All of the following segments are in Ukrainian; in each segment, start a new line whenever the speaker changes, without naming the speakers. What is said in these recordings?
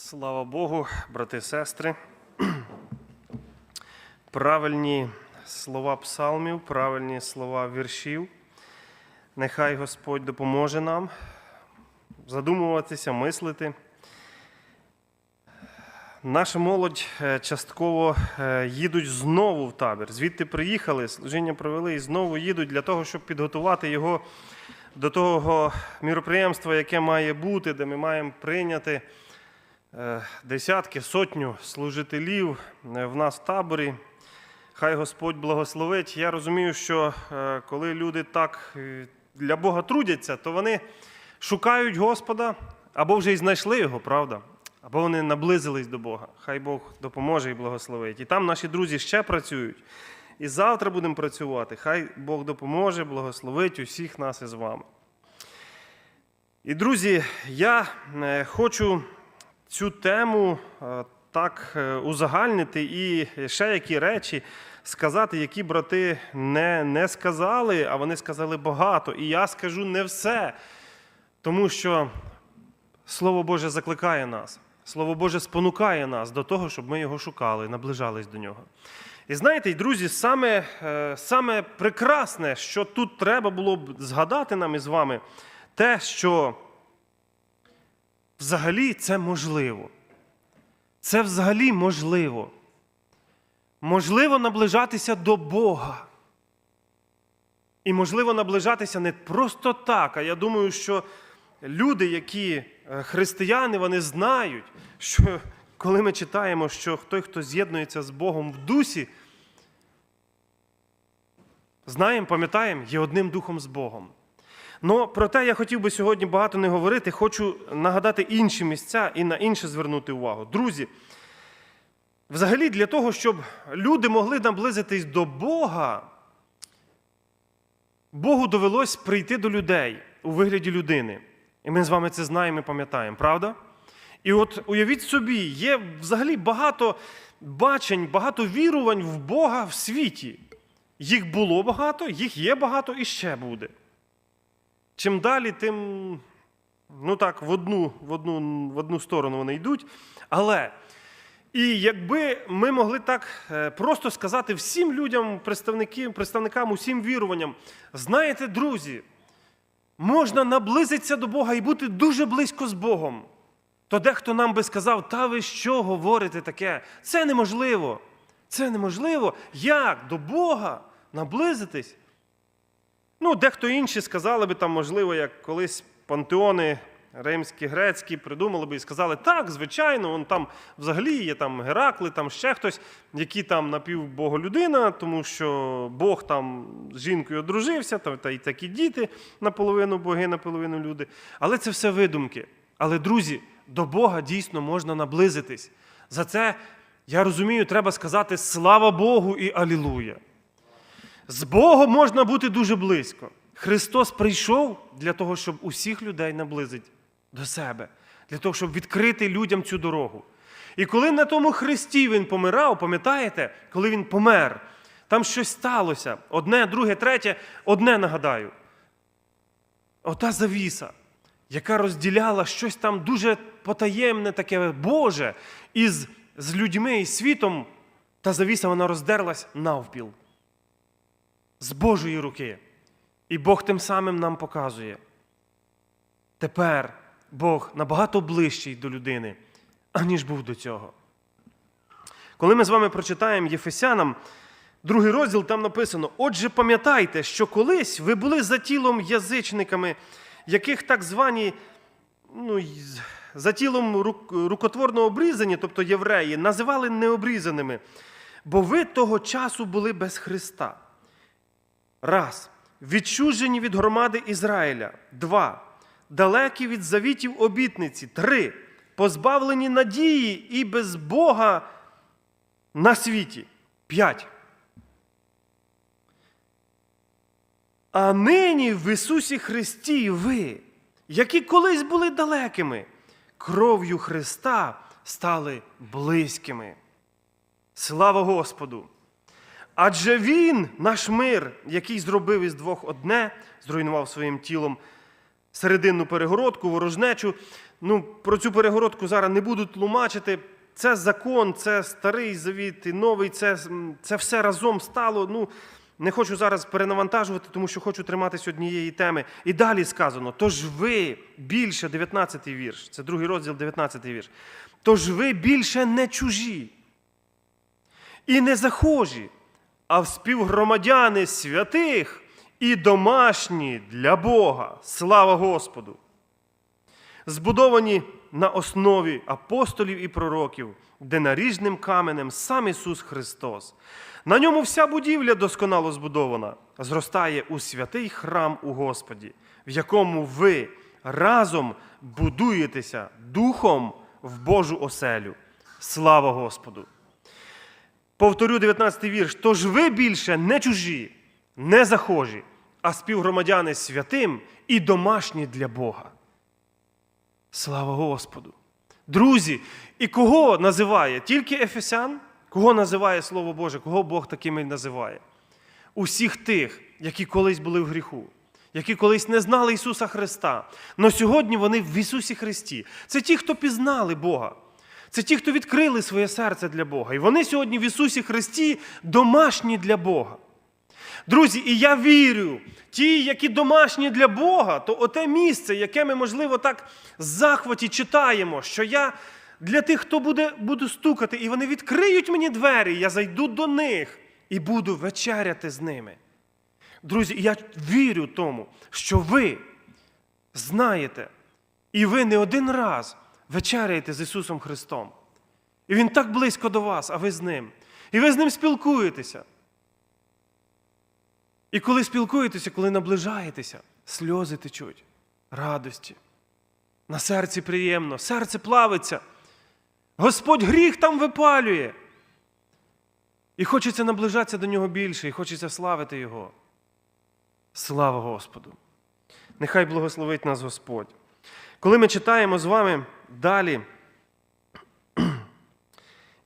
Слава Богу, брати і сестри. Правильні слова псалмів, правильні слова віршів. Нехай Господь допоможе нам задумуватися, мислити. Наша молодь е, частково е, їдуть знову в табір. Звідти приїхали, служіння провели і знову їдуть для того, щоб підготувати його до того міроприємства, яке має бути, де ми маємо прийняти десятки, сотню служителів е, в нас в таборі. Хай Господь благословить. Я розумію, що е, коли люди так е, для Бога трудяться, то вони шукають Господа або вже й знайшли його, правда? Або вони наблизились до Бога. Хай Бог допоможе і благословить. І там наші друзі ще працюють. І завтра будемо працювати. Хай Бог допоможе, благословить усіх нас із вами. І, друзі, я е, хочу цю тему е, так е, узагальнити і ще які речі сказати, які брати не, не сказали, а вони сказали багато. І я скажу не все, тому що Слово Боже закликає нас. Слово Боже спонукає нас до того, щоб ми його шукали, наближались до нього. І знаєте, друзі, саме, е, саме прекрасне, що тут треба було б згадати нам із вами, те, що взагалі це можливо. Це взагалі можливо. Можливо наближатися до Бога. І можливо наближатися не просто так, а я думаю, що люди, які е, християни, вони знають, що коли ми читаємо, що той, хто з'єднується з Богом в дусі, знаємо, пам'ятаємо, є одним духом з Богом. Ну, про те я хотів би сьогодні багато не говорити, хочу нагадати інші місця і на інше звернути увагу. Друзі, взагалі для того, щоб люди могли наблизитись до Бога, Богу довелось прийти до людей у вигляді людини. І ми з вами це знаємо і пам'ятаємо, правда? І от уявіть собі, є взагалі багато бачень, багато вірувань в Бога в світі. Їх було багато, їх є багато і ще буде. Чим далі, тим ну так, в одну, в одну, в одну сторону вони йдуть. Але і якби ми могли так е, просто сказати всім людям, представникам, представникам, усім віруванням, знаєте, друзі, можна наблизитися до Бога і бути дуже близько з Богом, то дехто нам би сказав, та ви що говорите таке? Це неможливо. Це неможливо. Як до Бога наблизитись? Ну, дехто інші сказали би там, можливо, як колись пантеони римські, грецькі придумали би і сказали, так, звичайно, он там взагалі є там Геракли, там ще хтось, які там напівбоголюдина, тому що Бог там з жінкою одружився, та, та й такі діти наполовину боги, наполовину люди. Але це все видумки. Але, друзі, до Бога дійсно можна наблизитись. За це, я розумію, треба сказати слава Богу і Алілуя. З Богом можна бути дуже близько. Христос прийшов для того, щоб усіх людей наблизити до себе, для того, щоб відкрити людям цю дорогу. І коли на тому Христі Він помирав, пам'ятаєте, коли Він помер, там щось сталося. Одне, друге, третє, одне нагадаю. Ота завіса, яка розділяла щось там дуже потаємне, таке Боже, із з людьми і світом, та завіса вона роздерлась навпіл з Божої руки. І Бог тим самим нам показує. Тепер Бог набагато ближчий до людини, аніж був до цього. Коли ми з вами прочитаємо Єфесянам, другий розділ, там написано: Отже, пам'ятайте, що колись ви були за тілом язичниками, яких так звані, ну, за тілом рук- рукотворно обрізані, тобто євреї, називали необрізаними, бо ви того часу були без Христа. Раз. Відчужені від громади Ізраїля. Два. Далекі від завітів обітниці. Три. Позбавлені надії і без Бога на світі. П'ять. А нині в Ісусі Христі ви, які колись були далекими, кров'ю Христа стали близькими. Слава Господу! Адже Він, наш мир, який зробив із двох одне, зруйнував своїм тілом серединну перегородку, ворожнечу, ну, про цю перегородку зараз не буду тлумачити. Це закон, це старий завіт і новий, це, це все разом стало. Ну, не хочу зараз перенавантажувати, тому що хочу триматися однієї теми. І далі сказано: тож ви більше, 19-й вірш, це другий розділ, 19-й вірш. Тож ви більше не чужі і не захожі, а співгромадяни святих і домашні для Бога. Слава Господу! Збудовані на основі апостолів і пророків, де наріжним каменем сам Ісус Христос. На ньому вся будівля досконало збудована, зростає у святий храм у Господі, в якому ви разом будуєтеся духом в Божу оселю. Слава Господу! Повторю 19 вірш. Тож ви більше не чужі, не захожі, а співгромадяни святим і домашні для Бога. Слава Господу! Друзі, і кого називає? Тільки Ефесян? Кого називає Слово Боже? Кого Бог такими називає? Усіх тих, які колись були в гріху, які колись не знали Ісуса Христа. але сьогодні вони в Ісусі Христі. Це ті, хто пізнали Бога. Це ті, хто відкрили своє серце для Бога. І вони сьогодні в Ісусі Христі домашні для Бога. Друзі, і я вірю, ті, які домашні для Бога, то оте місце, яке ми, можливо, так з захваті читаємо, що я для тих, хто буде, буду стукати, і вони відкриють мені двері, я зайду до них і буду вечеряти з ними. Друзі, я вірю тому, що ви знаєте, і ви не один раз вечеряєте з Ісусом Христом. І Він так близько до вас, а ви з Ним. І ви з Ним спілкуєтеся. І коли спілкуєтеся, коли наближаєтеся, сльози течуть, радості. На серці приємно, серце плавиться. Господь гріх там випалює. І хочеться наближатися до нього більше, і хочеться славити Його. Слава Господу! Нехай благословить нас Господь. Коли ми читаємо з вами далі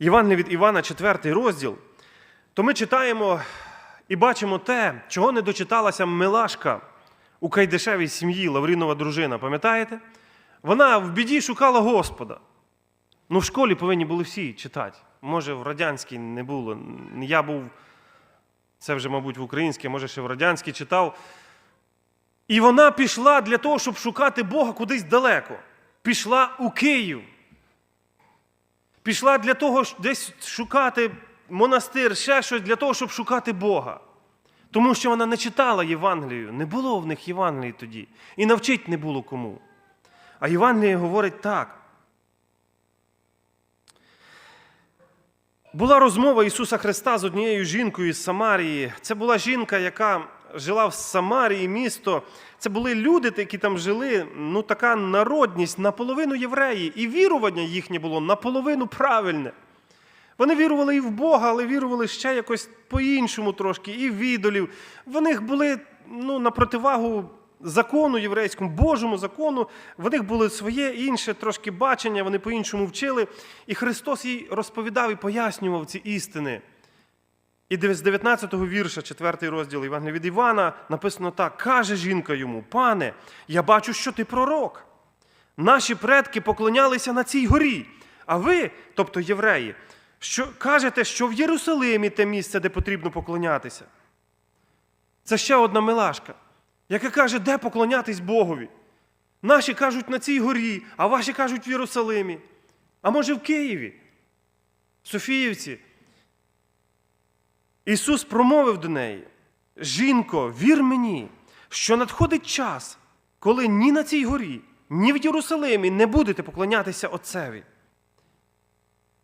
Євангелія від Івана, 4 розділ, то ми читаємо і бачимо те, чого не дочиталася Милашка у Кайдешевій сім'ї, Лаврінова дружина. Пам'ятаєте? Вона в біді шукала Господа. Ну, в школі повинні були всі читати. Може, в радянській не було. Я був, це вже, мабуть, в українській, може, ще в радянській читав. І вона пішла для того, щоб шукати Бога кудись далеко. Пішла у Київ. Пішла для того, щоб десь шукати монастир, ще щось для того, щоб шукати Бога. Тому що вона не читала Євангелію, не було в них Євангелії тоді. І навчить не було кому. А Євангеліє говорить так. Була розмова Ісуса Христа з однією жінкою з Самарії. Це була жінка, яка жила в Самарії, місто. Це були люди, які там жили, ну така народність наполовину євреї, і вірування їхнє було наполовину правильне. Вони вірували і в Бога, але вірували ще якось по-іншому трошки, і в ідолів. В них були ну, на противагу закону єврейському, Божому закону, в них було своє інше трошки бачення, вони по-іншому вчили. І Христос їй розповідав і пояснював ці істини. І з 19 го вірша, 4 розділ Євангелія від Івана, написано так: каже жінка йому: Пане, я бачу, що ти пророк. Наші предки поклонялися на цій горі. А ви, тобто євреї, що кажете, що в Єрусалимі те місце, де потрібно поклонятися. Це ще одна милашка, яка каже, де поклонятись Богові. Наші кажуть на цій горі, а ваші кажуть в Єрусалимі. А може в Києві, в Софіївці. Ісус промовив до неї: Жінко, вір мені, що надходить час, коли ні на цій горі, ні в Єрусалимі не будете поклонятися Отцеві.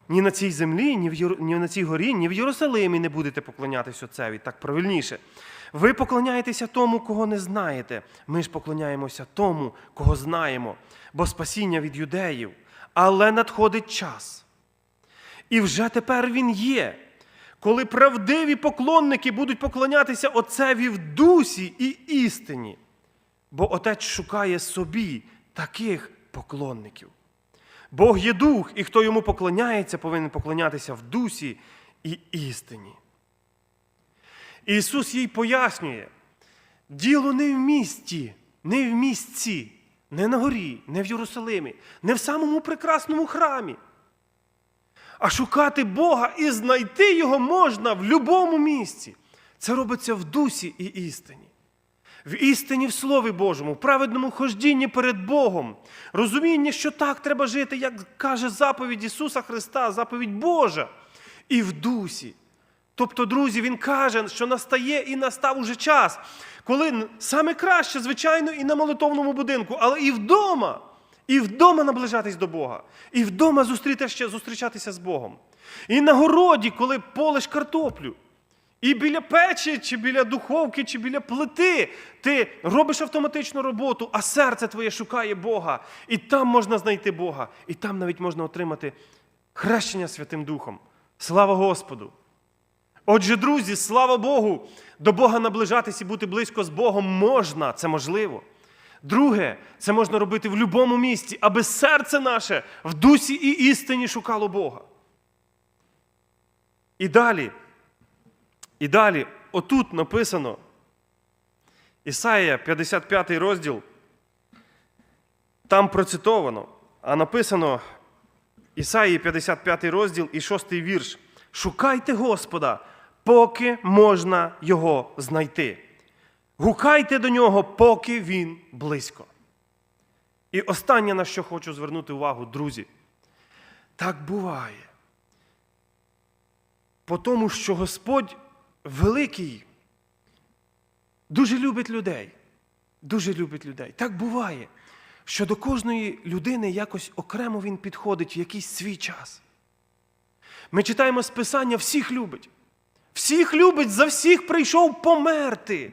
Ні на цій землі, ні, в Єру... ні на цій горі, ні в Єрусалимі не будете поклонятися Отцеві. Так правильніше. Ви поклоняєтеся тому, кого не знаєте. Ми ж поклоняємося тому, кого знаємо, бо спасіння від юдеїв. Але надходить час. І вже тепер він є, коли правдиві поклонники будуть поклонятися Отцеві в дусі і істині. Бо Отець шукає собі таких поклонників. Бог є дух, і хто йому поклоняється, повинен поклонятися в дусі і істині. Ісус їй пояснює, діло не в місті, не в місці, Не на горі, не в Єрусалимі, не в самому прекрасному храмі. А шукати Бога і знайти Його можна в будь-якому місці. Це робиться в дусі і істині. В істині в Слові Божому, в праведному хождінні перед Богом, розуміння, що так треба жити, як каже заповідь Ісуса Христа, заповідь Божа, і в дусі. Тобто, друзі, Він каже, що настає і настав уже час, коли саме краще, звичайно, і на молитовному будинку, але і вдома, і вдома наближатись до Бога, і вдома зустрічатися з Богом. І на городі, коли полиш картоплю. І біля печі, чи біля духовки, чи біля плити ти робиш автоматичну роботу, а серце твоє шукає Бога. І там можна знайти Бога, і там навіть можна отримати хрещення Святим Духом. Слава Господу! Отже, друзі, слава Богу, до Бога наближатись і бути близько з Богом можна, це можливо. Друге, це можна робити в будь-якому місці, аби серце наше в дусі і істині шукало Бога. І далі. І далі, отут написано, Ісаїя, 55 розділ, там процитовано, а написано Ісаїї 55 розділ і 6 вірш. Шукайте Господа, поки можна Його знайти. Гукайте до нього, поки він близько. І останнє, на що хочу звернути увагу, друзі, так буває. По тому, що Господь великий, дуже любить людей. Дуже любить людей. Так буває, що до кожної людини якось окремо він підходить в якийсь свій час. Ми читаємо з Писання, всіх любить. Всіх любить, за всіх прийшов померти.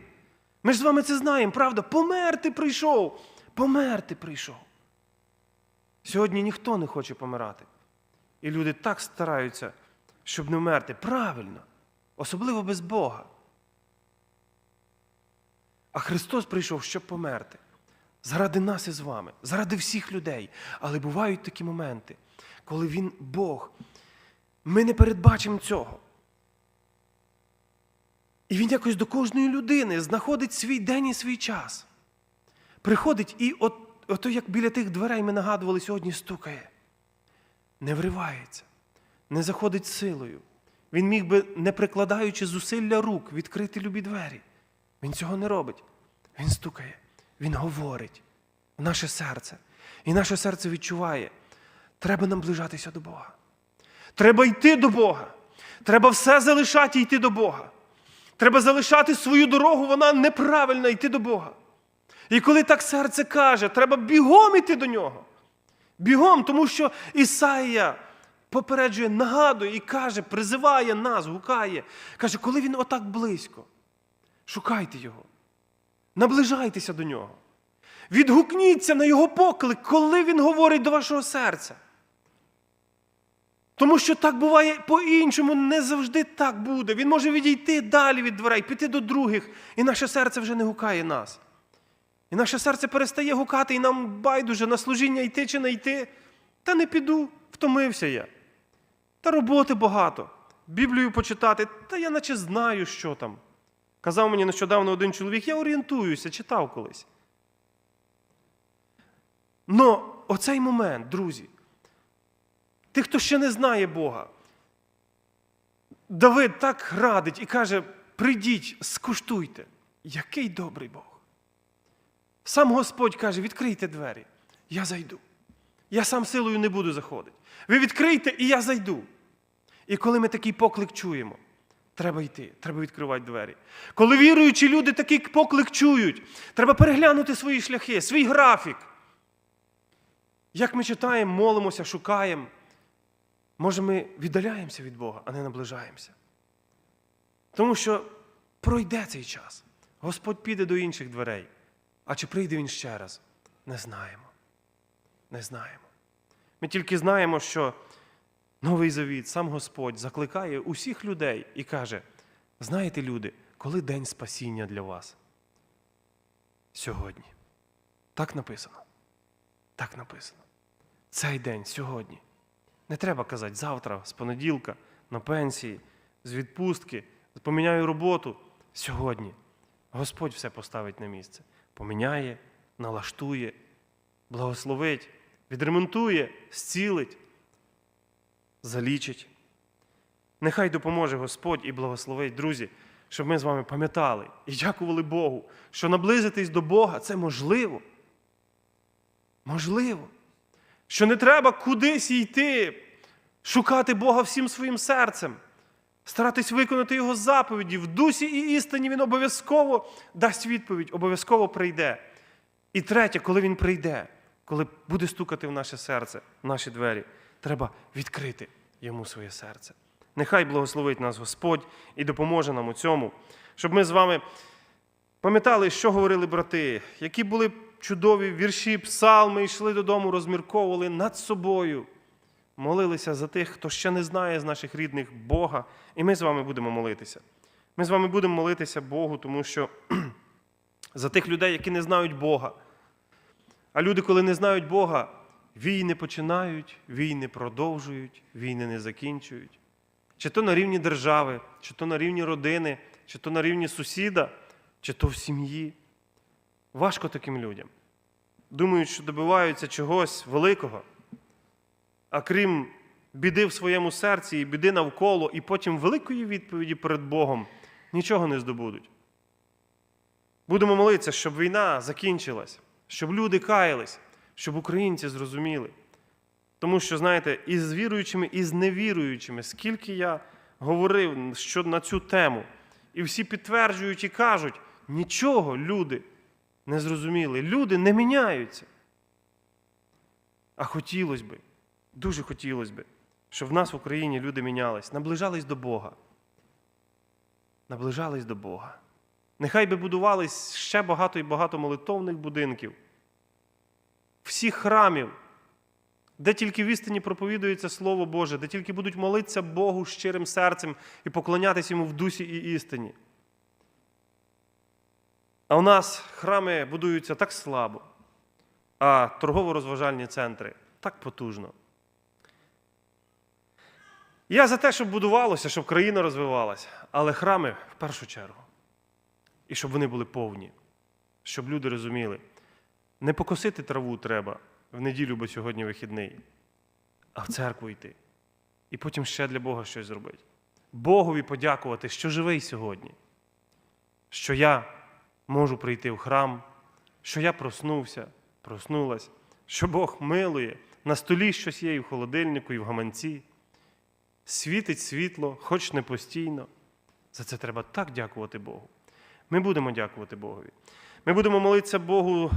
Ми ж з вами це знаємо, правда? Померти прийшов. Померти прийшов. Сьогодні ніхто не хоче помирати. І люди так стараються, щоб не вмерти. Правильно, особливо без Бога. А Христос прийшов, щоб померти. Заради нас і з вами, заради всіх людей. Але бувають такі моменти, коли Він Бог. Ми не передбачимо цього. І він якось до кожної людини знаходить свій день і свій час. Приходить і от, ото як біля тих дверей ми нагадували сьогодні, стукає. Не вривається, не заходить силою. Він міг би, не прикладаючи зусилля рук, відкрити любі двері. Він цього не робить. Він стукає, він говорить в наше серце. І наше серце відчуває, треба наближатися до Бога. Треба йти до Бога. Треба все залишати і йти до Бога. Треба залишати свою дорогу, вона неправильна йти до Бога. І коли так серце каже, треба бігом йти до нього. Бігом, тому що Ісаїя попереджує, нагадує і каже, призиває нас, гукає. Каже, коли він отак близько, шукайте його, наближайтеся до нього. Відгукніться на його поклик, коли він говорить до вашого серця. Тому що так буває по-іншому, не завжди так буде. Він може відійти далі від дверей, піти до других, і наше серце вже не гукає нас. І наше серце перестає гукати, і нам байдуже на служіння йти чи не йти. Та не піду, втомився я. Та роботи багато. Біблію почитати, та я наче знаю, що там. Казав мені нещодавно один чоловік, я орієнтуюся, читав колись. Но оцей момент, друзі, Тих, хто ще не знає Бога. Давид так радить і каже: прийдіть, скуштуйте, який добрий Бог. Сам Господь каже: відкрийте двері, я зайду. Я сам силою не буду заходити. Ви відкрийте, і я зайду. І коли ми такий поклик чуємо, треба йти, треба відкривати двері. Коли віруючі люди такий поклик чують, треба переглянути свої шляхи, свій графік. Як ми читаємо, молимося, шукаємо. Може, ми віддаляємося від Бога, а не наближаємося. Тому що пройде цей час. Господь піде до інших дверей. А чи прийде він ще раз? Не знаємо. Не знаємо. Ми тільки знаємо, що Новий Завіт, сам Господь закликає усіх людей і каже: знаєте, люди, коли день спасіння для вас? Сьогодні. Так написано. Так написано. Цей день сьогодні. Не треба казати завтра, з понеділка, на пенсії, з відпустки, поміняю роботу. Сьогодні Господь все поставить на місце. Поміняє, налаштує благословить, відремонтує, зцілить, залічить. Нехай допоможе Господь і благословить, друзі, щоб ми з вами пам'ятали і дякували Богу, що наблизитись до Бога це можливо. Можливо. Що не треба кудись йти, шукати Бога всім своїм серцем, старатись виконати Його заповіді. В дусі і істині Він обов'язково дасть відповідь, обов'язково прийде. І третє, коли Він прийде, коли буде стукати в наше серце, в наші двері, треба відкрити йому своє серце. Нехай благословить нас Господь і допоможе нам у цьому, щоб ми з вами пам'ятали, що говорили брати, які були чудові вірші, псалми, йшли додому, розмірковували над собою, молилися за тих, хто ще не знає з наших рідних Бога, і ми з вами будемо молитися. Ми з вами будемо молитися Богу, тому що за тих людей, які не знають Бога. А люди, коли не знають Бога, війни починають, війни продовжують, війни не закінчують. Чи то на рівні держави, чи то на рівні родини, чи то на рівні сусіда, чи то в сім'ї. Важко таким людям. Думають, що добиваються чогось великого, а крім біди в своєму серці і біди навколо, і потім великої відповіді перед Богом нічого не здобудуть. Будемо молитися, щоб війна закінчилась, щоб люди каялись, щоб українці зрозуміли. Тому що, знаєте, і з віруючими, і з невіруючими, скільки я говорив на цю тему, і всі підтверджують і кажуть, нічого люди не зрозуміли. Люди не міняються. А хотілося би, дуже хотілося би, щоб в нас в Україні люди мінялись, наближались до Бога. Наближались до Бога. Нехай би будувались ще багато і багато молитовних будинків, всіх храмів, де тільки в істині проповідується Слово Боже, де тільки будуть молитися Богу щирим серцем і поклонятися йому в дусі і істині. А у нас храми будуються так слабо, а торгово-розважальні центри так потужно. Я за те, щоб будувалося, щоб країна розвивалася, але храми в першу чергу. І щоб вони були повні, щоб люди розуміли, не покосити траву треба в неділю, бо сьогодні вихідний, а в церкву йти. І потім ще для Бога щось зробити. Богові подякувати, що живий сьогодні, що я можу прийти в храм, що я проснувся, проснулась, що Бог милує, на столі щось є і в холодильнику, і в гаманці. Світить світло, хоч не постійно. За це треба так дякувати Богу. Ми будемо дякувати Богові. Ми будемо молитися Богу